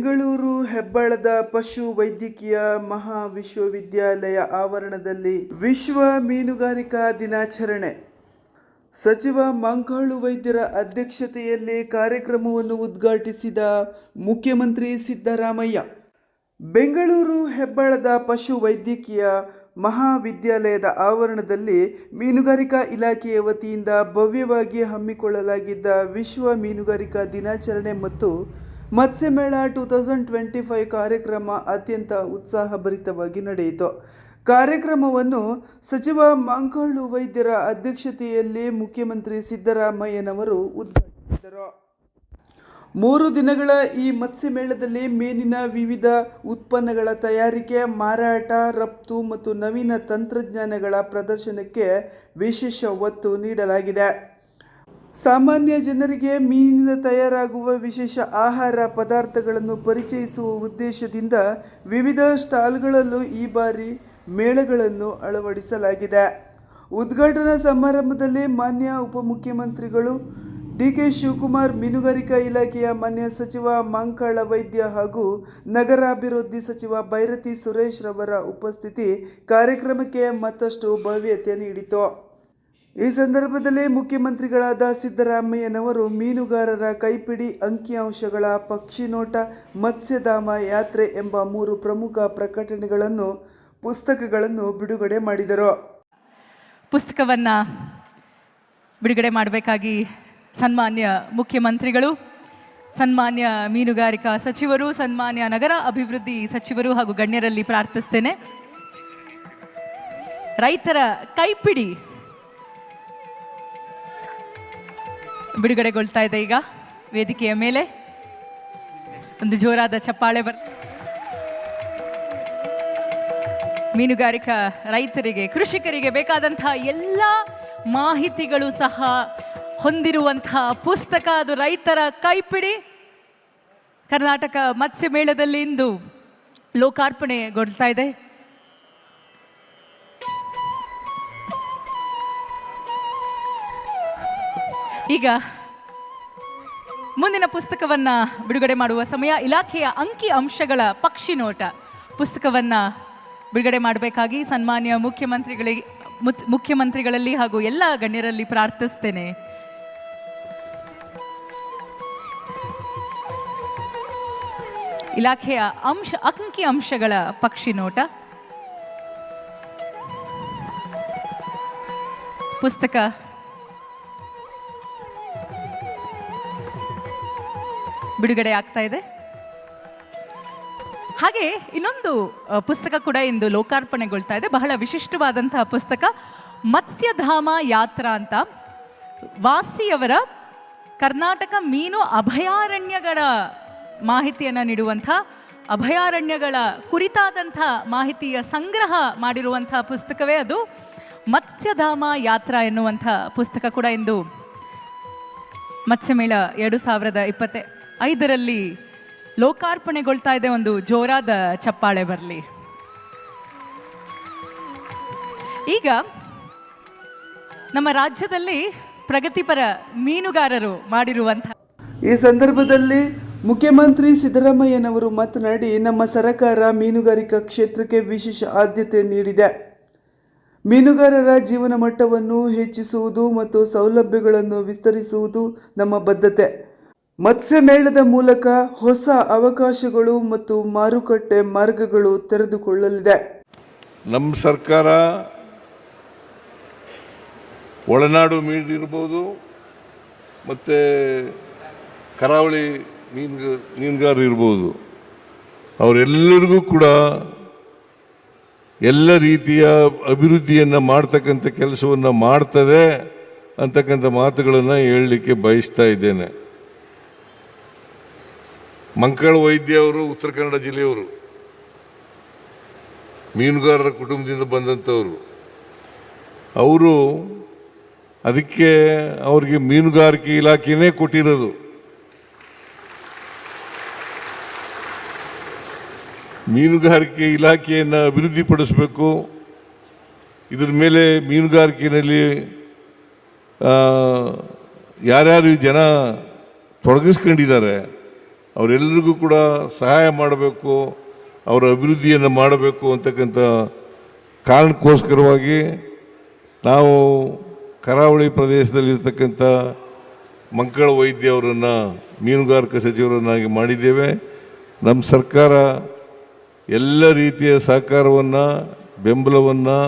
ಬೆಂಗಳೂರು ಹೆಬ್ಬಾಳದ ಪಶು ವೈದ್ಯಕೀಯ ಮಹಾವಿಶ್ವವಿದ್ಯಾಲಯ ಆವರಣದಲ್ಲಿ ವಿಶ್ವ ಮೀನುಗಾರಿಕಾ ದಿನಾಚರಣೆ. ಸಚಿವ ಮಂಕಾಳು ವೈದ್ಯರ ಅಧ್ಯಕ್ಷತೆಯಲ್ಲಿ ಕಾರ್ಯಕ್ರಮವನ್ನು ಉದ್ಘಾಟಿಸಿದ ಮುಖ್ಯಮಂತ್ರಿ ಸಿದ್ದರಾಮಯ್ಯ. ಬೆಂಗಳೂರು ಹೆಬ್ಬಾಳದ ಪಶು ವೈದ್ಯಕೀಯ ಮಹಾವಿದ್ಯಾಲಯದ ಆವರಣದಲ್ಲಿ ಮೀನುಗಾರಿಕಾ ಇಲಾಖೆಯ ವತಿಯಿಂದ ಭವ್ಯವಾಗಿ ಹಮ್ಮಿಕೊಳ್ಳಲಾಗಿದ್ದ ವಿಶ್ವ ಮೀನುಗಾರಿಕಾ ದಿನಾಚರಣೆ ಮತ್ತು ಮತ್ಸ್ಯಮೇಳ ಟೂ ತೌಸಂಡ್ ಟ್ವೆಂಟಿ ಫೈವ್ ಕಾರ್ಯಕ್ರಮ ಅತ್ಯಂತ ಉತ್ಸಾಹಭರಿತವಾಗಿ ನಡೆಯಿತು. ಕಾರ್ಯಕ್ರಮವನ್ನು ಸಚಿವ ಮಂಕಾಳು ವೈದ್ಯರ ಅಧ್ಯಕ್ಷತೆಯಲ್ಲಿ ಮುಖ್ಯಮಂತ್ರಿ ಸಿದ್ದರಾಮಯ್ಯನವರು ಉದ್ಘಾಟಿಸಿದರು. ಮೂರು ದಿನಗಳ ಈ ಮತ್ಸ್ಯಮೇಳದಲ್ಲಿ ಮೀನಿನ ವಿವಿಧ ಉತ್ಪನ್ನಗಳ ತಯಾರಿಕೆ, ಮಾರಾಟ, ರಫ್ತು ಮತ್ತು ನವೀನ ತಂತ್ರಜ್ಞಾನಗಳ ಪ್ರದರ್ಶನಕ್ಕೆ ವಿಶೇಷ ಒತ್ತು ನೀಡಲಾಗಿದೆ. ಸಾಮಾನ್ಯ ಜನರಿಗೆ ಮೀನಿನಿಂದ ತಯಾರಾಗುವ ವಿಶೇಷ ಆಹಾರ ಪದಾರ್ಥಗಳನ್ನು ಪರಿಚಯಿಸುವ ಉದ್ದೇಶದಿಂದ ವಿವಿಧ ಸ್ಟಾಲ್ಗಳಲ್ಲೂ ಈ ಬಾರಿ ಮೇಳಗಳನ್ನು ಅಳವಡಿಸಲಾಗಿದೆ. ಉದ್ಘಾಟನಾ ಸಮಾರಂಭದಲ್ಲಿ ಮಾನ್ಯ ಉಪಮುಖ್ಯಮಂತ್ರಿಗಳು ಡಿ ಕೆ ಶಿವಕುಮಾರ್, ಮೀನುಗಾರಿಕಾ ಇಲಾಖೆಯ ಮಾನ್ಯ ಸಚಿವ ಮಂಕಾಳ ವೈದ್ಯ ಹಾಗೂ ನಗರಾಭಿವೃದ್ಧಿ ಸಚಿವ ಭೈರತಿ ಸುರೇಶ್ ರವರ ಉಪಸ್ಥಿತಿ ಕಾರ್ಯಕ್ರಮಕ್ಕೆ ಮತ್ತಷ್ಟು ಭವ್ಯತೆ ನೀಡಿತು. ಈ ಸಂದರ್ಭದಲ್ಲಿ ಮುಖ್ಯಮಂತ್ರಿಗಳಾದ ಸಿದ್ದರಾಮಯ್ಯನವರು ಮೀನುಗಾರರ ಕೈಪಿಡಿ ಅಂಕಿಅಂಶಗಳ ಪಕ್ಷಿನೋಟ ಮತ್ಸ್ಯಧಾಮ ಯಾತ್ರೆ ಎಂಬ ಮೂರು ಪ್ರಮುಖ ಪ್ರಕಟಣೆಗಳನ್ನು, ಪುಸ್ತಕಗಳನ್ನು ಬಿಡುಗಡೆ ಮಾಡಿದರು. ಪುಸ್ತಕವನ್ನು ಬಿಡುಗಡೆ ಮಾಡಬೇಕಾಗಿ ಸನ್ಮಾನ್ಯ ಮುಖ್ಯಮಂತ್ರಿಗಳು, ಸನ್ಮಾನ್ಯ ಮೀನುಗಾರಿಕಾ ಸಚಿವರು, ಸನ್ಮಾನ್ಯ ನಗರ ಅಭಿವೃದ್ಧಿ ಸಚಿವರು ಹಾಗೂ ಗಣ್ಯರಲ್ಲಿ ಪ್ರಾರ್ಥಿಸ್ತೇನೆ. ರೈತರ ಕೈಪಿಡಿ ಬಿಡುಗಡೆಗೊಳ್ತಾ ಇದೆ ಈಗ. ವೇದಿಕೆಯ ಮೇಲೆ ಒಂದು ಜೋರಾದ ಚಪ್ಪಾಳೆ ಬರ್ ಮೀನುಗಾರಿಕಾ ರೈತರಿಗೆ, ಕೃಷಿಕರಿಗೆ ಬೇಕಾದಂತಹ ಎಲ್ಲ ಮಾಹಿತಿಗಳು ಸಹ ಹೊಂದಿರುವಂತಹ ಪುಸ್ತಕ ಅದು ರೈತರ ಕೈಪಿಡಿ. ಕರ್ನಾಟಕ ಮತ್ಸ್ಯ ಮೇಳದಲ್ಲಿ ಇಂದು ಲೋಕಾರ್ಪಣೆಗೊಳ್ತಾ ಇದೆ. ಈಗ ಮುಂದಿನ ಪುಸ್ತಕವನ್ನ ಬಿಡುಗಡೆ ಮಾಡುವ ಸಮಯ. ಇಲಾಖೆಯ ಅಂಕಿ ಅಂಶಗಳ ಪಕ್ಷಿ ನೋಟ. ಪುಸ್ತಕವನ್ನ ಬಿಡುಗಡೆ ಮಾಡಬೇಕಾಗಿ ಸನ್ಮಾನ್ಯ ಮುಖ್ಯಮಂತ್ರಿಗಳಿಗೆ, ಮುತ್- ಮುಖ್ಯಮಂತ್ರಿಗಳಲ್ಲಿ ಹಾಗೂ ಎಲ್ಲ ಗಣ್ಯರಲ್ಲಿ ಪ್ರಾರ್ಥಿಸ್ತೇನೆ. ಇಲಾಖೆಯ ಅಂಶ, ಅಂಕಿ ಅಂಶಗಳ ಪಕ್ಷಿ ನೋಟ. ಪುಸ್ತಕ ಬಿಡುಗಡೆ ಆಗ್ತಾ ಇದೆ. ಹಾಗೆ ಇನ್ನೊಂದು ಪುಸ್ತಕ ಕೂಡ ಇಂದು ಲೋಕಾರ್ಪಣೆಗೊಳ್ತಾ ಇದೆ. ಬಹಳ ವಿಶಿಷ್ಟವಾದಂತಹ ಪುಸ್ತಕ, ಮತ್ಸ್ಯಧಾಮ ಯಾತ್ರಾ ಅಂತ. ವಾಸಿಯವರ ಕರ್ನಾಟಕ ಮೀನು ಅಭಯಾರಣ್ಯಗಳ ಮಾಹಿತಿಯನ್ನು ನೀಡುವಂಥ ಅಭಯಾರಣ್ಯಗಳ ಕುರಿತಾದಂಥ ಮಾಹಿತಿಯ ಸಂಗ್ರಹ ಮಾಡಿರುವಂಥ ಪುಸ್ತಕವೇ ಅದು. ಮತ್ಸ್ಯಧಾಮ ಯಾತ್ರಾ ಎನ್ನುವಂಥ ಪುಸ್ತಕ ಕೂಡ ಇಂದು ಮತ್ಸ್ಯಮೇಳ ಎರಡು ಸಾವಿರದ ಇಪ್ಪತ್ತ ಐದರಲ್ಲಿ ಲೋಕಾರ್ಪಣೆಗೊಳ್ತಾ ಇದೆ ಒಂದು ಜೋರಾದ ಚಪ್ಪಾಳೆ ಬರಲಿ. ಈಗ ನಮ್ಮ ರಾಜ್ಯದಲ್ಲಿ ಪ್ರಗತಿಪರ ಮೀನುಗಾರರು ಮಾಡಿರುವಂಥ ಈ ಸಂದರ್ಭದಲ್ಲಿ ಮುಖ್ಯಮಂತ್ರಿ ಸಿದ್ದರಾಮಯ್ಯನವರು ಮಾತನಾಡಿ, ನಮ್ಮ ಸರಕಾರ ಮೀನುಗಾರಿಕಾ ಕ್ಷೇತ್ರಕ್ಕೆ ವಿಶೇಷ ಆದ್ಯತೆ ನೀಡಿದೆ. ಮೀನುಗಾರರ ಜೀವನ ಮಟ್ಟವನ್ನು ಹೆಚ್ಚಿಸುವುದು ಮತ್ತು ಸೌಲಭ್ಯಗಳನ್ನು ವಿಸ್ತರಿಸುವುದು ನಮ್ಮ ಬದ್ಧತೆ. ಮತ್ಸ್ಯ ಮೇಳದ ಮೂಲಕ ಹೊಸ ಅವಕಾಶಗಳು ಮತ್ತು ಮಾರುಕಟ್ಟೆ ಮಾರ್ಗಗಳು ತೆರೆದುಕೊಳ್ಳಲಿದೆ. ನಮ್ಮ ಸರ್ಕಾರ ಒಳನಾಡು ಮೀನಿರ್ಬೋದು ಮತ್ತು ಕರಾವಳಿ ಮೀನುಗ ಮೀನುಗಾರರು ಇರ್ಬೋದು. ಅವರೆಲ್ಲರಿಗೂ ಕೂಡ ಎಲ್ಲ ರೀತಿಯ ಅಭಿವೃದ್ಧಿಯನ್ನು ಮಾಡ್ತಕ್ಕಂಥ ಕೆಲಸವನ್ನು ಮಾಡ್ತದೆ ಅಂತಕ್ಕಂಥ ಮಾತುಗಳನ್ನು ಹೇಳಲಿಕ್ಕೆ ಬಯಸ್ತಾ ಇದ್ದೇನೆ. ಮಂಕಳ ವೈದ್ಯ ಅವರು ಉತ್ತರ ಕನ್ನಡ ಜಿಲ್ಲೆಯವರು, ಮೀನುಗಾರರ ಕುಟುಂಬದಿಂದ ಬಂದಂಥವರು, ಅವರು ಅದಕ್ಕೆ ಅವ್ರಿಗೆ ಮೀನುಗಾರಿಕೆ ಇಲಾಖೆಯೇ ಕೊಟ್ಟಿರೋದು. ಮೀನುಗಾರಿಕೆ ಇಲಾಖೆಯನ್ನು ಅಭಿವೃದ್ಧಿಪಡಿಸಬೇಕು, ಇದ್ರ ಮೇಲೆ ಮೀನುಗಾರಿಕೆಯಲ್ಲಿ ಯಾರ್ಯಾರು ಜನ ತೊಡಗಿಸ್ಕೊಂಡಿದ್ದಾರೆ ಅವರೆಲ್ಲರಿಗೂ ಕೂಡ ಸಹಾಯ ಮಾಡಬೇಕು, ಅವರ ಅಭಿವೃದ್ಧಿಯನ್ನು ಮಾಡಬೇಕು ಅಂತಕ್ಕಂಥ ಕಾರಣಕ್ಕೋಸ್ಕರವಾಗಿ ನಾವು ಕರಾವಳಿ ಪ್ರದೇಶದಲ್ಲಿರ್ತಕ್ಕಂಥ ಮಂಕಳ ವೈದ್ಯ ಅವರನ್ನು, ಮೀನುಗಾರಿಕಾ ಸಚಿವರನ್ನಾಗಿ ಮಾಡಿದ್ದೇವೆ. ನಮ್ಮ ಸರ್ಕಾರ ಎಲ್ಲ ರೀತಿಯ ಸಹಕಾರವನ್ನು, ಬೆಂಬಲವನ್ನು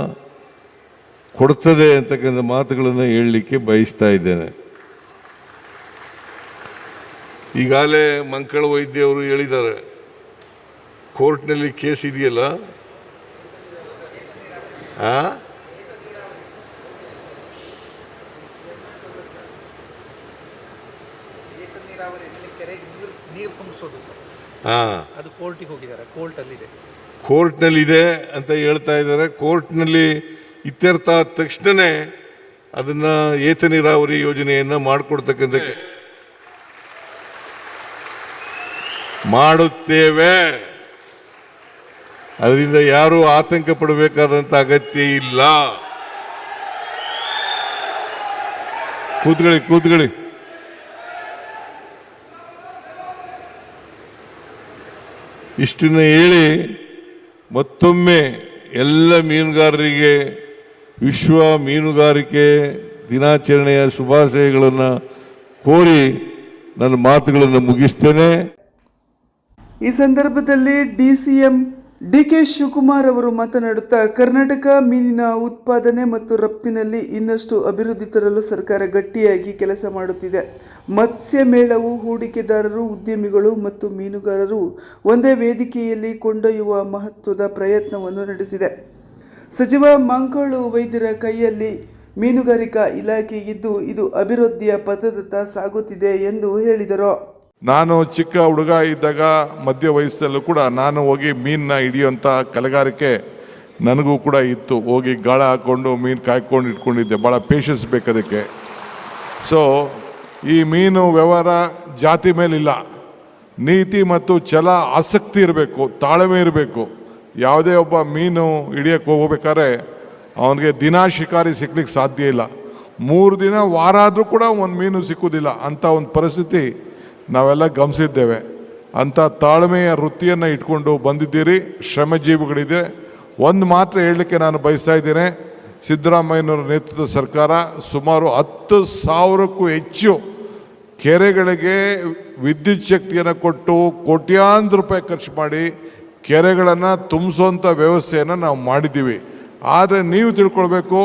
ಕೊಡ್ತದೆ ಅಂತಕ್ಕಂಥ ಮಾತುಗಳನ್ನು ಹೇಳಲಿಕ್ಕೆ ಬಯಸ್ತಾ ಇದ್ದೇನೆ. ಈಗಾಗಲೇ ಮಂಕಳ ವೈದ್ಯವರು ಹೇಳಿದ್ದಾರೆ. ಕೋರ್ಟ್ನಲ್ಲಿ ಕೇಸ್ ಇದೆಯಲ್ಲ? ಆ? ಕೋರ್ಟ್ನಲ್ಲಿದೆ ಅಂತ ಹೇಳ್ತಾ ಇದ್ದಾರೆ. ಕೋರ್ಟ್ನಲ್ಲಿ ಇತ್ಯರ್ಥ ಆದ ತಕ್ಷಣವೇ ಅದನ್ನ ಏತ ನೀರಾವರಿ ಯೋಜನೆಯನ್ನ ಮಾಡಿಕೊಡ್ತಕ್ಕಂಥ ಮಾಡುತ್ತೇವೆ. ಅದರಿಂದ ಯಾರು ಆತಂಕ ಪಡಬೇಕಾದಂತ ಅಗತ್ಯ ಇಲ್ಲ. ಕೂತ್ಕೊಳ್ಳಿ ಕೂತ್ಕೊಳ್ಳಿ. ಇಷ್ಟನ್ನು ಹೇಳಿ ಮತ್ತೊಮ್ಮೆ ಎಲ್ಲ ಮೀನುಗಾರರಿಗೆ, ವಿಶ್ವ ಮೀನುಗಾರಿಕೆ ದಿನಾಚರಣೆಯ ಶುಭಾಶಯಗಳನ್ನು ಕೋರಿ ನನ್ನ ಮಾತುಗಳನ್ನು ಮುಗಿಸ್ತೇನೆ. ಈ ಸಂದರ್ಭದಲ್ಲಿ ಡಿಸಿಎಂ ಡಿ ಕೆ ಶಿವಕುಮಾರ್ ಅವರು ಮಾತನಾಡುತ್ತಾ, ಕರ್ನಾಟಕ ಮೀನಿನ ಉತ್ಪಾದನೆ ಮತ್ತು ರಫ್ತಿನಲ್ಲಿ ಇನ್ನಷ್ಟು ಅಭಿವೃದ್ಧಿ ತರಲು ಸರ್ಕಾರ ಗಟ್ಟಿಯಾಗಿ ಕೆಲಸ ಮಾಡುತ್ತಿದೆ. ಮತ್ಸ್ಯ ಮೇಳವು ಹೂಡಿಕೆದಾರರು, ಉದ್ಯಮಿಗಳು ಮತ್ತು ಮೀನುಗಾರರು ಒಂದೇ ವೇದಿಕೆಯಲ್ಲಿ ಕೊಂಡೊಯ್ಯುವ ಮಹತ್ವದ ಪ್ರಯತ್ನವನ್ನು ನಡೆಸಿದೆ. ಸಚಿವ ಮಂಕಳು ವೈದ್ಯರ ಕೈಯಲ್ಲಿ ಮೀನುಗಾರಿಕಾ ಇಲಾಖೆ ಇದ್ದು, ಇದು ಅಭಿವೃದ್ಧಿಯ ಪಥದತ್ತ ಸಾಗುತ್ತಿದೆ ಎಂದು ಹೇಳಿದರು. ನಾನು ಚಿಕ್ಕ ಹುಡುಗ ಇದ್ದಾಗ ಮಧ್ಯ ವಯಸ್ಸಲ್ಲೂ ಕೂಡ ನಾನು ಹೋಗಿ ಮೀನನ್ನ ಹಿಡಿಯುವಂಥ ಕಲೆಗಾರಿಕೆ ನನಗೂ ಕೂಡ ಇತ್ತು. ಹೋಗಿ ಗಾಳ ಹಾಕ್ಕೊಂಡು ಮೀನು ಕಾಯ್ಕೊಂಡು ಇಟ್ಕೊಂಡಿದ್ದೆ. ಭಾಳ ಪೇಷನ್ಸ್ ಬೇಕದಕ್ಕೆ ಸೊ ಈ ಮೀನು ವ್ಯವಹಾರ ಜಾತಿ ಮೇಲಿಲ್ಲ. ನೀತಿ ಮತ್ತು ಛಲ, ಆಸಕ್ತಿ ಇರಬೇಕು, ತಾಳ್ಮೆ ಇರಬೇಕು. ಯಾವುದೇ ಒಬ್ಬ ಮೀನು ಹಿಡಿಯಕ್ಕೆ ಹೋಗ್ಬೇಕಾದ್ರೆ ಅವನಿಗೆ ದಿನ ಶಿಕಾರಿ ಸಿಗ್ಲಿಕ್ಕೆ ಸಾಧ್ಯ ಇಲ್ಲ. ಮೂರು ದಿನ ವಾರ ಆದರೂ ಕೂಡ ಒಂದು ಮೀನು ಸಿಕ್ಕುವುದಿಲ್ಲ ಅಂಥ ಒಂದು ಪರಿಸ್ಥಿತಿ ನಾವೆಲ್ಲ ಗಮನಿಸಿದ್ದೇವೆ. ಅಂಥ ತಾಳ್ಮೆಯ ವೃತ್ತಿಯನ್ನು ಇಟ್ಕೊಂಡು ಬಂದಿದ್ದೀರಿ. ಶ್ರಮಜೀವಿಗಳಿದೆ. ಒಂದು ಮಾತ್ರ ಹೇಳಲಿಕ್ಕೆ ನಾನು ಬಯಸ್ತಾ ಇದ್ದೇನೆ. ಸಿದ್ದರಾಮಯ್ಯನವರ ನೇತೃತ್ವದ ಸರ್ಕಾರ ಸುಮಾರು ಹತ್ತು ಸಾವಿರಕ್ಕೂ ಹೆಚ್ಚು ಕೆರೆಗಳಿಗೆ ವಿದ್ಯುತ್ ಶಕ್ತಿಯನ್ನು ಕೊಟ್ಟು ಕೋಟ್ಯಾಂತರ ರೂಪಾಯಿ ಖರ್ಚು ಮಾಡಿ ಕೆರೆಗಳನ್ನು ತುಂಬಿಸುವಂಥ ವ್ಯವಸ್ಥೆಯನ್ನು ನಾವು ಮಾಡಿದ್ದೀವಿ. ಆದರೆ ನೀವು ತಿಳ್ಕೊಳ್ಬೇಕು,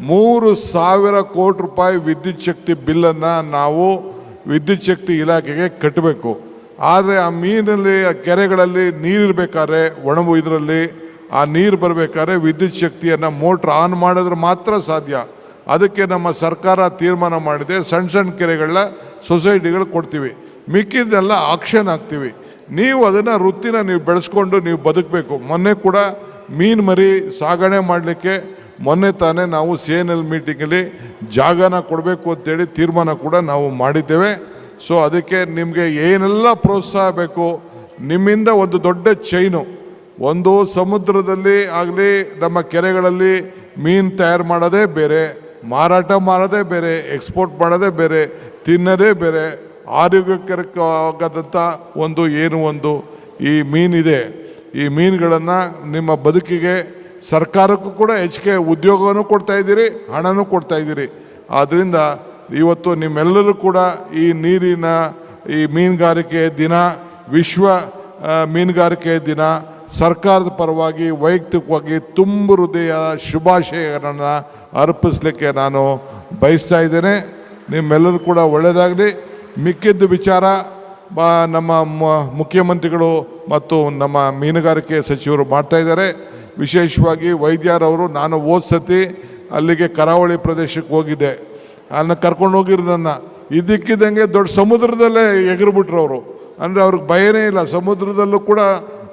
ಮೂರು ಸಾವಿರ ಕೋಟಿ ರೂಪಾಯಿ ವಿದ್ಯುತ್ ಶಕ್ತಿ ಬಿಲ್ಲನ್ನು ನಾವು ವಿದ್ಯುತ್ ಶಕ್ತಿ ಇಲಾಖೆಗೆ ಕಟ್ಟಬೇಕು. ಆದರೆ ಆ ಮೀನಲ್ಲಿ, ಆ ಕೆರೆಗಳಲ್ಲಿ ನೀರಿರಬೇಕಾದ್ರೆ ಒಣಗು ಇದರಲ್ಲಿ ಆ ನೀರು ಬರಬೇಕಾದ್ರೆ ವಿದ್ಯುತ್ ಶಕ್ತಿಯನ್ನು ಮೋಟ್ರ್ ಆನ್ ಮಾಡಿದ್ರೆ ಮಾತ್ರ ಸಾಧ್ಯ. ಅದಕ್ಕೆ ನಮ್ಮ ಸರ್ಕಾರ ತೀರ್ಮಾನ ಮಾಡಿದೆ ಸಣ್ಣ ಸಣ್ಣ ಕೆರೆಗಳನ್ನ ಸೊಸೈಟಿಗಳು ಕೊಡ್ತೀವಿ. ಮಿಕ್ಕಿದ್ದೆಲ್ಲ ಆಕ್ಷನ್ ಹಾಕ್ತೀವಿ. ನೀವು ಅದನ್ನು ವೃತ್ತಿನ ನೀವು ಬೆಳೆಸ್ಕೊಂಡು ನೀವು ಬದುಕಬೇಕು. ಮೊನ್ನೆ ಕೂಡ ಮೀನು ಮರಿ ಸಾಗಣೆ ಮಾಡಲಿಕ್ಕೆ ಮೊನ್ನೆ ತಾನೇ ನಾವು ಸಿ ಎನ್ ಎಲ್ ಮೀಟಿಂಗಲ್ಲಿ ಜಾಗನ ಕೊಡಬೇಕು ಅಂತೇಳಿ ತೀರ್ಮಾನ ಕೂಡ ನಾವು ಮಾಡಿದ್ದೇವೆ. ಸೊ ಅದಕ್ಕೆ ನಿಮಗೆ ಏನೆಲ್ಲ ಪ್ರೋತ್ಸಾಹ ಬೇಕು, ನಿಮ್ಮಿಂದ ಒಂದು ದೊಡ್ಡ ಚೈನು ಒಂದು ಸಮುದ್ರದಲ್ಲಿ ಆಗಲಿ, ನಮ್ಮ ಕೆರೆಗಳಲ್ಲಿ ಮೀನು ತಯಾರು ಮಾಡೋದೇ ಬೇರೆ, ಮಾರಾಟ ಮಾಡೋದೇ ಬೇರೆ, ಎಕ್ಸ್ಪೋರ್ಟ್ ಮಾಡೋದೇ ಬೇರೆ, ತಿನ್ನೋದೇ ಬೇರೆ ಆರೋಗ್ಯಕರಕ್ಕಾಗದಂಥ ಒಂದು ಏನು ಒಂದು ಈ ಮೀನಿದೆ. ಈ ಮೀನುಗಳನ್ನು ನಿಮ್ಮ ಬದುಕಿಗೆ ಸರ್ಕಾರಕ್ಕೂ ಕೂಡ ಹೆಚ್ಚಿಗೆ ಉದ್ಯೋಗವನ್ನು ಕೊಡ್ತಾ ಇದ್ದೀರಿ, ಹಣನೂ ಕೊಡ್ತಾ ಇದ್ದೀರಿ. ಆದ್ದರಿಂದ ಇವತ್ತು ನಿಮ್ಮೆಲ್ಲರೂ ಕೂಡ ಈ ನೀರಿನ, ಈ ಮೀನುಗಾರಿಕೆ ದಿನ, ವಿಶ್ವ ಮೀನುಗಾರಿಕೆ ದಿನ, ಸರ್ಕಾರದ ಪರವಾಗಿ ವೈಯಕ್ತಿಕವಾಗಿ ತುಂಬ ಹೃದಯ ಶುಭಾಶಯಗಳನ್ನು ಅರ್ಪಿಸಲಿಕ್ಕೆ ನಾನು ಬಯಸ್ತಾ ಇದ್ದೇನೆ. ನಿಮ್ಮೆಲ್ಲರೂ ಕೂಡ ಒಳ್ಳೆಯದಾಗಲಿ ಮಿಕ್ಕಿದ್ದು ವಿಚಾರ ನಮ್ಮ ಮುಖ್ಯಮಂತ್ರಿಗಳು ಮತ್ತು ನಮ್ಮ ಮೀನುಗಾರಿಕೆ ಸಚಿವರು ಮಾಡ್ತಾ ಇದ್ದಾರೆ. ವಿಶೇಷವಾಗಿ ವೈದ್ಯರವರು, ನಾನು ಹೋದ ಸತಿ ಅಲ್ಲಿಗೆ ಕರಾವಳಿ ಪ್ರದೇಶಕ್ಕೆ ಹೋಗಿದ್ದೆ. ಅನ್ನ ಕರ್ಕೊಂಡು ಹೋಗಿರು ನನ್ನ. ಇದಕ್ಕಿದ್ದಂಗೆ ದೊಡ್ಡ ಸಮುದ್ರದಲ್ಲೇ ಎಗರ್ಬಿಟ್ರು ಅವರು. ಅಂದರೆ ಅವ್ರಿಗೆ ಭಯನೇ ಇಲ್ಲ. ಸಮುದ್ರದಲ್ಲೂ ಕೂಡ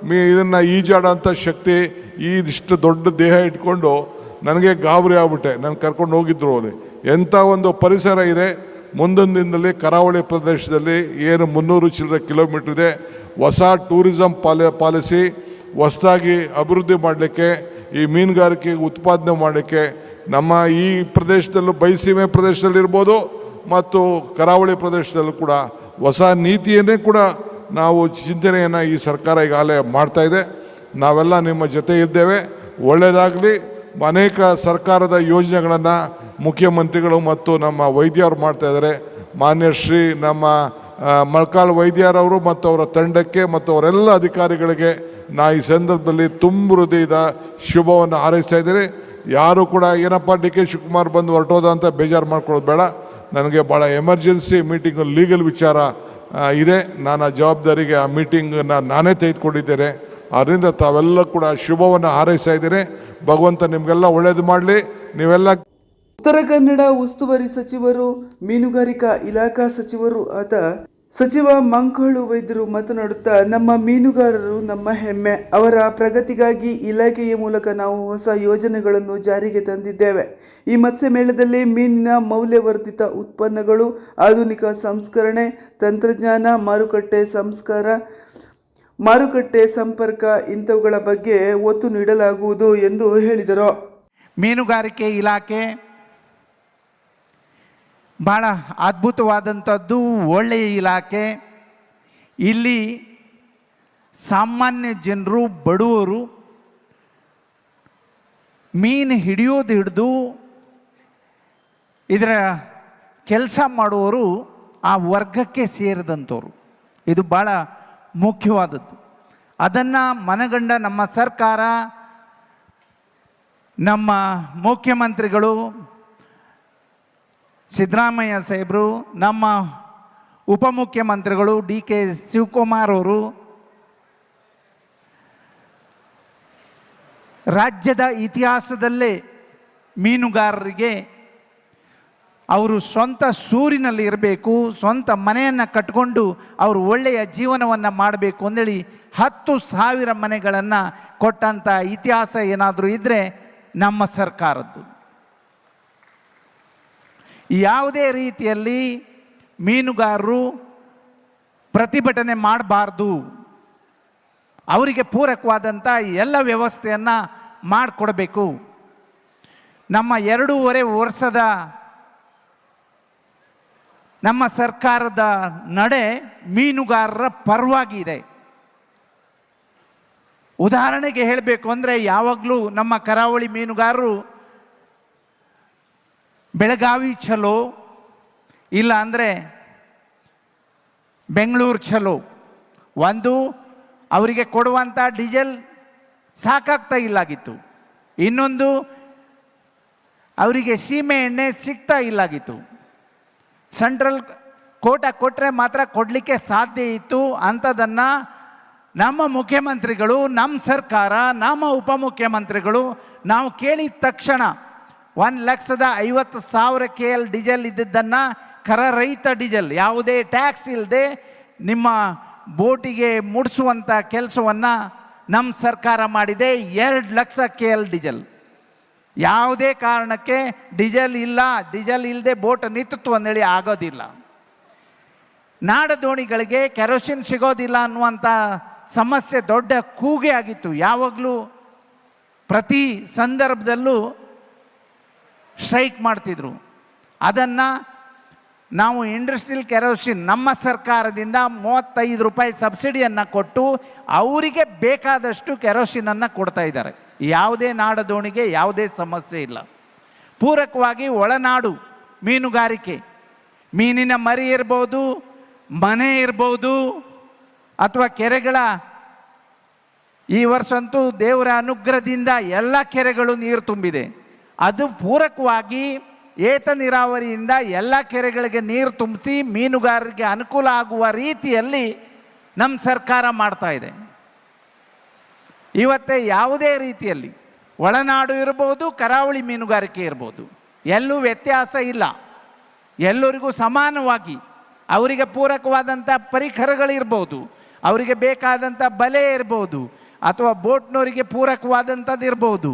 ಮೀ ಇದನ್ನು ಈಜಾಡೋಂಥ ಶಕ್ತಿ ಈ ಇಷ್ಟು ದೊಡ್ಡ ದೇಹ ಇಟ್ಕೊಂಡು ನನಗೆ ಗಾಬರಿ ಆಗ್ಬಿಟ್ಟೆ. ನಾನು ಕರ್ಕೊಂಡು ಹೋಗಿದ್ರು ಅಲ್ಲಿ. ಎಂಥ ಒಂದು ಪರಿಸರ ಇದೆ. ಮುಂದೊಂದು ದಿನದಲ್ಲಿ ಕರಾವಳಿ ಪ್ರದೇಶದಲ್ಲಿ ಏನು ಮುನ್ನೂರು ಚಿಲ್ಲರೆ ಕಿಲೋಮೀಟ್ರ್ ಇದೆ. ಹೊಸ ಟೂರಿಸಂ ಪಾಲಿ, ಪಾಲಿಸಿ ಹೊಸದಾಗಿ ಅಭಿವೃದ್ಧಿ ಮಾಡಲಿಕ್ಕೆ, ಈ ಮೀನುಗಾರಿಕೆ ಉತ್ಪಾದನೆ ಮಾಡಲಿಕ್ಕೆ ನಮ್ಮ ಈ ಪ್ರದೇಶದಲ್ಲೂ ಬಯಸೀಮೆ ಪ್ರದೇಶದಲ್ಲಿರ್ಬೋದು ಮತ್ತು ಕರಾವಳಿ ಪ್ರದೇಶದಲ್ಲೂ ಕೂಡ ಹೊಸ ನೀತಿಯನ್ನೇ ಕೂಡ ನಾವು ಚಿಂತನೆಯನ್ನು ಈ ಸರ್ಕಾರ ಈಗಾಗಲೇ ಮಾಡ್ತಾಯಿದೆ ನಾವೆಲ್ಲ ನಿಮ್ಮ ಜೊತೆ ಇದ್ದೇವೆ. ಒಳ್ಳೆಯದಾಗಲಿ ಅನೇಕ ಸರ್ಕಾರದ ಯೋಜನೆಗಳನ್ನು ಮುಖ್ಯಮಂತ್ರಿಗಳು ಮತ್ತು ನಮ್ಮ ವೈದ್ಯರು ಮಾಡ್ತಾಯಿದ್ದಾರೆ ಮಾನ್ಯ ಶ್ರೀ ನಮ್ಮ ಮಳ್ಕಾಳ್ ವೈದ್ಯರವರು ಮತ್ತು ಅವರ ತಂಡಕ್ಕೆ ಮತ್ತು ಅವರೆಲ್ಲ ಅಧಿಕಾರಿಗಳಿಗೆ ನಾ ಈ ಸಂದರ್ಭದಲ್ಲಿ ತುಂಬ ಹೃದಯದ ಶುಭವನ್ನು ಹಾರೈಸ್ತಾ ಇದ್ದೀನಿ. ಯಾರು ಕೂಡ, ಏನಪ್ಪ, ಡಿ ಕೆ ಶಿವಕುಮಾರ್ ಬಂದು ಹೊರಟೋದ ಅಂತ ಬೇಜಾರು ಮಾಡ್ಕೊಳ್ಳೋದು ಬೇಡ. ನನಗೆ ಭಾಳ ಎಮರ್ಜೆನ್ಸಿ ಮೀಟಿಂಗ್ ಲೀಗಲ್ ವಿಚಾರ ಇದೆ. ನಾನು ಆ ಜವಾಬ್ದಾರಿಗೆ ಆ ಮೀಟಿಂಗನ್ನು ನಾನೇ ತೆಗೆದುಕೊಂಡಿದ್ದೇನೆ. ಅದರಿಂದ ತಾವೆಲ್ಲ ಕೂಡ ಶುಭವನ್ನು ಹಾರೈಸ್ತಾ ಇದ್ದೀನಿ. ಭಗವಂತ ನಿಮಗೆಲ್ಲ ಒಳ್ಳೇದು ಮಾಡಲಿ. ನೀವೆಲ್ಲ ಉತ್ತರ ಕನ್ನಡ ಉಸ್ತುವಾರಿ ಸಚಿವರು, ಮೀನುಗಾರಿಕಾ ಇಲಾಖಾ ಸಚಿವರು ಆದ ಸಚಿವ ಮಂಕಳು ವೈದ್ಯರು ಮಾತನಾಡುತ್ತಾ, ನಮ್ಮ ಮೀನುಗಾರರು ನಮ್ಮ ಹೆಮ್ಮೆ. ಅವರ ಪ್ರಗತಿಗಾಗಿ ಇಲಾಖೆಯ ಮೂಲಕ ನಾವು ಹೊಸ ಯೋಜನೆಗಳನ್ನು ಜಾರಿಗೆ ತಂದಿದ್ದೇವೆ. ಈ ಮತ್ಸ್ಯ ಮೇಳದಲ್ಲಿ ಮೀನಿನ ಮೌಲ್ಯವರ್ಧಿತ ಉತ್ಪನ್ನಗಳು, ಆಧುನಿಕ ಸಂಸ್ಕರಣೆ, ತಂತ್ರಜ್ಞಾನ, ಮಾರುಕಟ್ಟೆ ಸಂಸ್ಕಾರ, ಮಾರುಕಟ್ಟೆ ಸಂಪರ್ಕ ಇಂಥವುಗಳ ಬಗ್ಗೆ ಒತ್ತು ನೀಡಲಾಗುವುದು ಎಂದು ಹೇಳಿದರು. ಮೀನುಗಾರಿಕೆ ಇಲಾಖೆ ಭಾಳ ಅದ್ಭುತವಾದಂಥದ್ದು ಒಳ್ಳೆಯ ಇಲಾಖೆ. ಇಲ್ಲಿ ಸಾಮಾನ್ಯ ಜನರು, ಬಡವರು ಮೀನು ಹಿಡಿಯೋದು ಹಿಡಿದು ಇದರ ಕೆಲಸ ಮಾಡುವವರು ಆ ವರ್ಗಕ್ಕೆ ಸೇರಿದಂಥವ್ರು. ಇದು ಭಾಳ ಮುಖ್ಯವಾದದ್ದು. ಅದನ್ನು ಮನಗಂಡ ನಮ್ಮ ಸರ್ಕಾರ, ನಮ್ಮ ಮುಖ್ಯಮಂತ್ರಿಗಳು ಸಿದ್ದರಾಮಯ್ಯ ಸಾಹೇಬರು, ನಮ್ಮ ಉಪಮುಖ್ಯಮಂತ್ರಿಗಳು ಡಿ ಕೆ ಶಿವಕುಮಾರ್ ಅವರು ರಾಜ್ಯದ ಇತಿಹಾಸದಲ್ಲೇ ಮೀನುಗಾರರಿಗೆ ಅವರು ಸ್ವಂತ ಸೂರಿನಲ್ಲಿ ಇರಬೇಕು, ಸ್ವಂತ ಮನೆಯನ್ನು ಕಟ್ಕೊಂಡು ಅವರು ಒಳ್ಳೆಯ ಜೀವನವನ್ನು ಮಾಡಬೇಕು ಅಂದೇಳಿ ಹತ್ತು ಸಾವಿರ ಮನೆಗಳನ್ನು ಕೊಟ್ಟಂಥ ಇತಿಹಾಸ ಏನಾದರೂ ಇದ್ದರೆ ನಮ್ಮ ಸರ್ಕಾರದ್ದು. ಯಾವುದೇ ರೀತಿಯಲ್ಲಿ ಮೀನುಗಾರರು ಪ್ರತಿಭಟನೆ ಮಾಡಬಾರ್ದು. ಅವರಿಗೆ ಪೂರಕವಾದಂಥ ಎಲ್ಲ ವ್ಯವಸ್ಥೆಯನ್ನು ಮಾಡಿಕೊಡಬೇಕು. ನಮ್ಮ ಎರಡೂವರೆ ವರ್ಷದ ನಮ್ಮ ಸರ್ಕಾರದ ನಡೆ ಮೀನುಗಾರರ ಪರವಾಗಿದೆ. ಉದಾಹರಣೆಗೆ ಹೇಳಬೇಕು ಅಂದರೆ ಯಾವಾಗಲೂ ನಮ್ಮ ಕರಾವಳಿ ಮೀನುಗಾರರು ಬೆಳಗಾವಿ ಚಲೋ ಇಲ್ಲ ಅಂದರೆ ಬೆಂಗಳೂರು ಚಲೋ ಒಂದು, ಅವರಿಗೆ ಕೊಡುವಂಥ ಡೀಸೆಲ್ ಸಾಕಾಗ್ತಾ ಇಲ್ಲಾಗಿತ್ತು. ಇನ್ನೊಂದು, ಅವರಿಗೆ ಸೀಮೆ ಎಣ್ಣೆ ಸಿಗ್ತಾ ಇಲ್ಲಾಗಿತ್ತು. ಸೆಂಟ್ರಲ್ ಕೋಟ ಕೊಟ್ಟರೆ ಮಾತ್ರ ಕೊಡಲಿಕ್ಕೆ ಸಾಧ್ಯ ಇತ್ತು ಅಂಥದನ್ನು ನಮ್ಮ ಮುಖ್ಯಮಂತ್ರಿಗಳು, ನಮ್ಮ ಸರ್ಕಾರ, ನಮ್ಮ ಉಪಮುಖ್ಯಮಂತ್ರಿಗಳು ನಾವು ಕೇಳಿದ ತಕ್ಷಣ ಒಂದು ಲಕ್ಷದ ಐವತ್ತು ಸಾವಿರ ಕೆ ಎಲ್ ಡೀಸೆಲ್ ಇದ್ದಿದ್ದನ್ನು ಕರ ರಹಿತ ಡೀಸೆಲ್, ಯಾವುದೇ ಟ್ಯಾಕ್ಸ್ ಇಲ್ಲದೆ ನಿಮ್ಮ ಬೋಟಿಗೆ ಮುಡಿಸುವಂಥ ಕೆಲಸವನ್ನು ನಮ್ಮ ಸರ್ಕಾರ ಮಾಡಿದೆ, ಎರಡು ಲಕ್ಷ ಕೆ ಎಲ್ ಡೀಸೆಲ್. ಯಾವುದೇ ಕಾರಣಕ್ಕೆ ಡೀಸೆಲ್ ಇಲ್ಲ, ಡೀಸೆಲ್ ಇಲ್ಲದೆ ಬೋಟ್ ನಿಂತಿತ್ತು ಅಂದೇಳಿ ಆಗೋದಿಲ್ಲ. ನಾಡ ದೋಣಿಗಳಿಗೆ ಕೆರೋಸಿನ್ ಸಿಗೋದಿಲ್ಲ ಅನ್ನುವಂಥ ಸಮಸ್ಯೆ ದೊಡ್ಡ ಕೂಗೆ ಆಗಿತ್ತು. ಯಾವಾಗಲೂ ಪ್ರತಿ ಸಂದರ್ಭದಲ್ಲೂ ಸ್ಟ್ರೈಕ್ ಮಾಡ್ತಿದ್ರು. ಅದನ್ನು ನಾವು ಇಂಡಸ್ಟ್ರಿಯಲ್ ಕೆರೋಸಿನ್ ನಮ್ಮ ಸರ್ಕಾರದಿಂದ ಮೂವತ್ತೈದು ರೂಪಾಯಿ ಸಬ್ಸಿಡಿಯನ್ನು ಕೊಟ್ಟು ಅವರಿಗೆ ಬೇಕಾದಷ್ಟು ಕೆರೋಸಿನನ್ನು ಕೊಡ್ತಾ ಇದ್ದಾರೆ. ಯಾವುದೇ ನಾಡದೋಣಿಗೆ ಯಾವುದೇ ಸಮಸ್ಯೆ ಇಲ್ಲ. ಪೂರಕವಾಗಿ ಒಳನಾಡು ಮೀನುಗಾರಿಕೆ, ಮೀನಿನ ಮರಿ ಇರ್ಬೋದು, ಮನೆ ಇರ್ಬೋದು, ಅಥವಾ ಕೆರೆಗಳ ಈ ವರ್ಷ ಅಂತೂ ದೇವರ ಅನುಗ್ರಹದಿಂದ ಎಲ್ಲ ಕೆರೆಗಳು ನೀರು ತುಂಬಿದೆ. ಅದು ಪೂರಕವಾಗಿ ಏತ ನೀರಾವರಿಯಿಂದ ಎಲ್ಲ ಕೆರೆಗಳಿಗೆ ನೀರು ತುಂಬಿಸಿ ಮೀನುಗಾರರಿಗೆ ಅನುಕೂಲ ಆಗುವ ರೀತಿಯಲ್ಲಿ ನಮ್ಮ ಸರ್ಕಾರ ಮಾಡ್ತಾ ಇದೆ. ಇವತ್ತೇ ಯಾವುದೇ ರೀತಿಯಲ್ಲಿ ಒಳನಾಡು ಇರ್ಬೋದು, ಕರಾವಳಿ ಮೀನುಗಾರಿಕೆ ಇರ್ಬೋದು, ಎಲ್ಲೂ ವ್ಯತ್ಯಾಸ ಇಲ್ಲ. ಎಲ್ಲರಿಗೂ ಸಮಾನವಾಗಿ ಅವರಿಗೆ ಪೂರಕವಾದಂಥ ಪರಿಕರಗಳಿರ್ಬೋದು ಅವರಿಗೆ ಬೇಕಾದಂಥ ಬಲೆ ಇರ್ಬೋದು, ಅಥವಾ ಬೋಟ್ನವರಿಗೆ ಪೂರಕವಾದಂಥದ್ದು ಇರ್ಬೋದು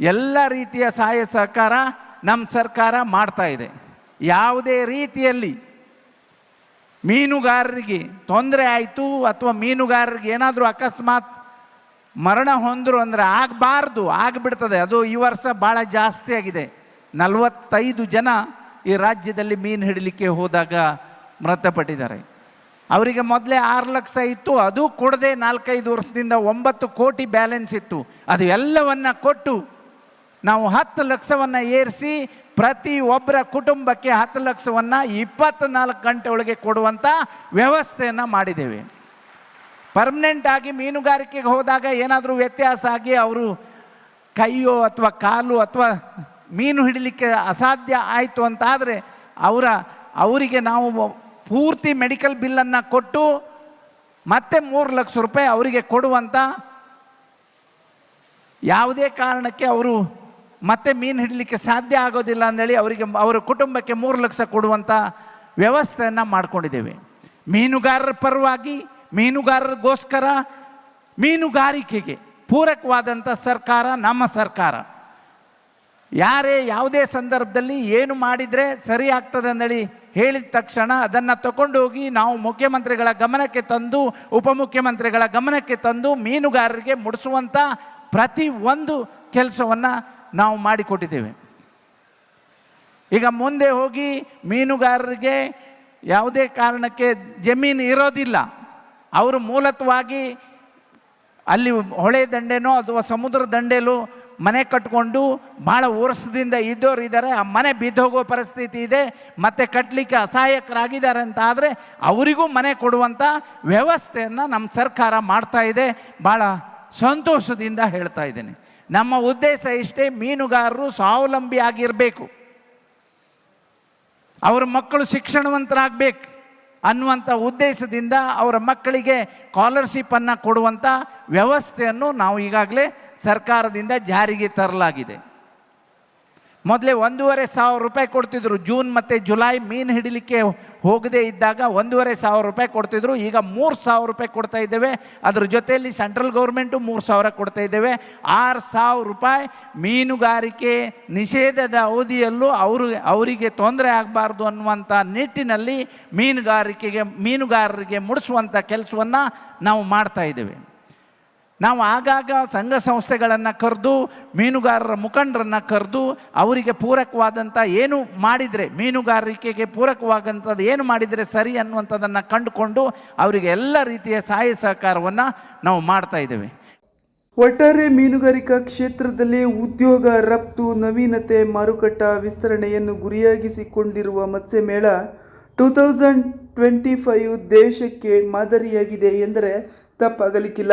ಎಲ್ಲ ರೀತಿಯ ಸಹಾಯ ಸಹಕಾರ ನಮ್ಮ ಸರ್ಕಾರ ಮಾಡ್ತಾ ಇದೆ. ಯಾವುದೇ ರೀತಿಯಲ್ಲಿ ಮೀನುಗಾರರಿಗೆ ತೊಂದರೆ ಆಯಿತು ಅಥವಾ ಮೀನುಗಾರರಿಗೆ ಏನಾದರೂ ಅಕಸ್ಮಾತ್ ಮರಣ ಹೊಂದರು ಅಂದರೆ ಆಗಬಾರ್ದು, ಆಗಿಬಿಡ್ತದೆ. ಅದು ಈ ವರ್ಷ ಭಾಳ ಜಾಸ್ತಿ ಆಗಿದೆ. ನಲವತ್ತೈದು ಜನ ಈ ರಾಜ್ಯದಲ್ಲಿ ಮೀನು ಹಿಡಲಿಕ್ಕೆ ಹೋದಾಗ ಮೃತಪಟ್ಟಿದ್ದಾರೆ. ಅವರಿಗೆ ಮೊದಲೇ ಆರು ಲಕ್ಷ ಇತ್ತು, ಅದು ಕೊಡದೆ ನಾಲ್ಕೈದು ವರ್ಷದಿಂದ ಒಂಬತ್ತು ಕೋಟಿ ಬ್ಯಾಲೆನ್ಸ್ ಇತ್ತು. ಅದು ಎಲ್ಲವನ್ನ ಕೊಟ್ಟು ನಾವು ಹತ್ತು ಲಕ್ಷವನ್ನು ಏರಿಸಿ ಪ್ರತಿ ಒಬ್ಬರ ಕುಟುಂಬಕ್ಕೆ ಹತ್ತು ಲಕ್ಷವನ್ನು ಇಪ್ಪತ್ತ್ನಾಲ್ಕು ಗಂಟೆ ಒಳಗೆ ಕೊಡುವಂಥ ವ್ಯವಸ್ಥೆಯನ್ನು ಮಾಡಿದ್ದೇವೆ. ಪರ್ಮನೆಂಟ್ ಆಗಿ ಮೀನುಗಾರಿಕೆಗೆ ಹೋದಾಗ ಏನಾದರೂ ವ್ಯತ್ಯಾಸ ಆಗಿ ಅವರು ಕೈಯೋ ಅಥವಾ ಕಾಲು ಅಥವಾ ಮೀನು ಹಿಡಿಲಿಕ್ಕೆ ಅಸಾಧ್ಯ ಆಯಿತು ಅಂತಾದರೆ ಅವರ, ಅವರಿಗೆ ನಾವು ಪೂರ್ತಿ ಮೆಡಿಕಲ್ ಬಿಲ್ಲನ್ನು ಕೊಟ್ಟು ಮತ್ತೆ ಮೂರು ಲಕ್ಷ ರೂಪಾಯಿ ಅವರಿಗೆ ಕೊಡುವಂಥ ಯಾವುದೇ ಕಾರಣಕ್ಕೆ ಅವರು ಮತ್ತೆ ಮೀನು ಹಿಡಲಿಕ್ಕೆ ಸಾಧ್ಯ ಆಗೋದಿಲ್ಲ ಅಂದೇಳಿ ಅವರಿಗೆ, ಅವರ ಕುಟುಂಬಕ್ಕೆ ಮೂರು ಲಕ್ಷ ಕೊಡುವಂಥ ವ್ಯವಸ್ಥೆಯನ್ನು ಮಾಡ್ಕೊಂಡಿದ್ದೇವೆ. ಮೀನುಗಾರರ ಪರವಾಗಿ, ಮೀನುಗಾರರಿಗೋಸ್ಕರ, ಮೀನುಗಾರಿಕೆಗೆ ಪೂರಕವಾದಂಥ ಸರ್ಕಾರ ನಮ್ಮ ಸರ್ಕಾರ. ಯಾರೇ ಯಾವುದೇ ಸಂದರ್ಭದಲ್ಲಿ ಏನು ಮಾಡಿದರೆ ಸರಿ ಆಗ್ತದೆ ಅಂದೇಳಿ ಹೇಳಿದ ತಕ್ಷಣ ಅದನ್ನು ತಗೊಂಡೋಗಿ ನಾವು ಮುಖ್ಯಮಂತ್ರಿಗಳ ಗಮನಕ್ಕೆ ತಂದು, ಉಪಮುಖ್ಯಮಂತ್ರಿಗಳ ಗಮನಕ್ಕೆ ತಂದು ಮೀನುಗಾರರಿಗೆ ಮುಡಿಸುವಂಥ ಪ್ರತಿ ಒಂದು ಕೆಲಸವನ್ನು ನಾವು ಮಾಡಿಕೊಟ್ಟಿದ್ದೇವೆ. ಈಗ ಮುಂದೆ ಹೋಗಿ ಮೀನುಗಾರರಿಗೆ ಯಾವುದೇ ಕಾರಣಕ್ಕೆ ಜಮೀನು ಇರೋದಿಲ್ಲ. ಅವರು ಮೂಲತವಾಗಿ ಅಲ್ಲಿ ಹೊಳೆ ದಂಡೆನೋ ಅಥವಾ ಸಮುದ್ರ ದಂಡೆಲೋ ಮನೆ ಕಟ್ಕೊಂಡು ಭಾಳ ವರ್ಷದಿಂದ ಇದ್ದವ್ರು ಇದ್ದಾರೆ. ಆ ಮನೆ ಬಿದ್ದೋಗೋ ಪರಿಸ್ಥಿತಿ ಇದೆ. ಮತ್ತೆ ಕಟ್ಟಲಿಕ್ಕೆ ಅಸಹಾಯಕರಾಗಿದ್ದಾರೆ ಅಂತ ಆದರೆ ಅವರಿಗೂ ಮನೆ ಕೊಡುವಂಥ ವ್ಯವಸ್ಥೆಯನ್ನು ನಮ್ಮ ಸರ್ಕಾರ ಮಾಡ್ತಾ ಇದೆ. ಭಾಳ ಸಂತೋಷದಿಂದ ಹೇಳ್ತಾ ಇದ್ದೇನೆ. ನಮ್ಮ ಉದ್ದೇಶ ಇಷ್ಟೇ ಮೀನುಗಾರರು ಸ್ವಾವಲಂಬಿ ಆಗಿರಬೇಕು. ಅವರ ಮಕ್ಕಳು ಶಿಕ್ಷಣವಂತರಾಗಬೇಕು. ಅನ್ನುವಂಥ ಉದ್ದೇಶದಿಂದ ಅವರ ಮಕ್ಕಳಿಗೆ ಸ್ಕಾಲರ್ಶಿಪ್ಪನ್ನು ಕೊಡುವಂಥ ವ್ಯವಸ್ಥೆಯನ್ನು ನಾವು ಈಗಾಗಲೇ ಸರ್ಕಾರದಿಂದ ಜಾರಿಗೆ ತರಲಾಗಿದೆ. ಮೊದಲೇ ಒಂದೂವರೆ ಸಾವಿರ ರೂಪಾಯಿ ಕೊಡ್ತಿದ್ರು. ಜೂನ್ ಮತ್ತು ಜುಲೈ ಮೀನು ಹಿಡಿಲಿಕ್ಕೆ ಹೋಗದೇ ಇದ್ದಾಗ ಒಂದೂವರೆ ಸಾವಿರ ರೂಪಾಯಿ ಕೊಡ್ತಿದ್ರು. ಈಗ ಮೂರು ಸಾವಿರ ರೂಪಾಯಿ ಕೊಡ್ತಾ ಇದ್ದೇವೆ. ಅದ್ರ ಜೊತೆಯಲ್ಲಿ ಸೆಂಟ್ರಲ್ ಗೌರ್ಮೆಂಟು ಮೂರು ಸಾವಿರ ಕೊಡ್ತಾ ಇದ್ದೇವೆ. ಆರು ಸಾವಿರ ರೂಪಾಯಿ ಮೀನುಗಾರಿಕೆ ನಿಷೇಧದ ಅವಧಿಯಲ್ಲೂ ಅವರು, ಅವರಿಗೆ ತೊಂದರೆ ಆಗಬಾರ್ದು ಅನ್ನುವಂಥ ನಿಟ್ಟಿನಲ್ಲಿ ಮೀನುಗಾರಿಕೆಗೆ, ಮೀನುಗಾರರಿಗೆ ಮುಡಿಸುವಂಥ ಕೆಲಸವನ್ನು ನಾವು ಮಾಡ್ತಾ ಇದ್ದೇವೆ. ನಾವು ಆಗಾಗ ಸಂಘ ಸಂಸ್ಥೆಗಳನ್ನು ಕರೆದು, ಮೀನುಗಾರರ ಮುಖಂಡರನ್ನು ಕರೆದು, ಅವರಿಗೆ ಪೂರಕವಾದಂಥ ಏನು ಮಾಡಿದರೆ, ಮೀನುಗಾರಿಕೆಗೆ ಪೂರಕವಾದಂಥದ್ದು ಏನು ಮಾಡಿದರೆ ಸರಿ ಅನ್ನುವಂಥದ್ದನ್ನು ಕಂಡುಕೊಂಡು ಅವರಿಗೆ ಎಲ್ಲ ರೀತಿಯ ಸಹಾಯ ಸಹಕಾರವನ್ನು ನಾವು ಮಾಡ್ತಾ ಇದ್ದೇವೆ. ಒಟ್ಟಾರೆ ಮೀನುಗಾರಿಕಾ ಕ್ಷೇತ್ರದಲ್ಲಿ ಉದ್ಯೋಗ ರಫ್ತು, ನವೀನತೆ, ಮಾರುಕಟ್ಟೆ ವಿಸ್ತರಣೆಯನ್ನು ಗುರಿಯಾಗಿಸಿಕೊಂಡಿರುವ ಮತ್ಸ್ಯ ಮೇಳ ಟೂ ತೌಸಂಡ್ ಟ್ವೆಂಟಿ ಫೈವ್ ದೇಶಕ್ಕೆ ಮಾದರಿಯಾಗಿದೆ ಎಂದರೆ ತಪ್ಪಾಗಲಿಕ್ಕಿಲ್ಲ.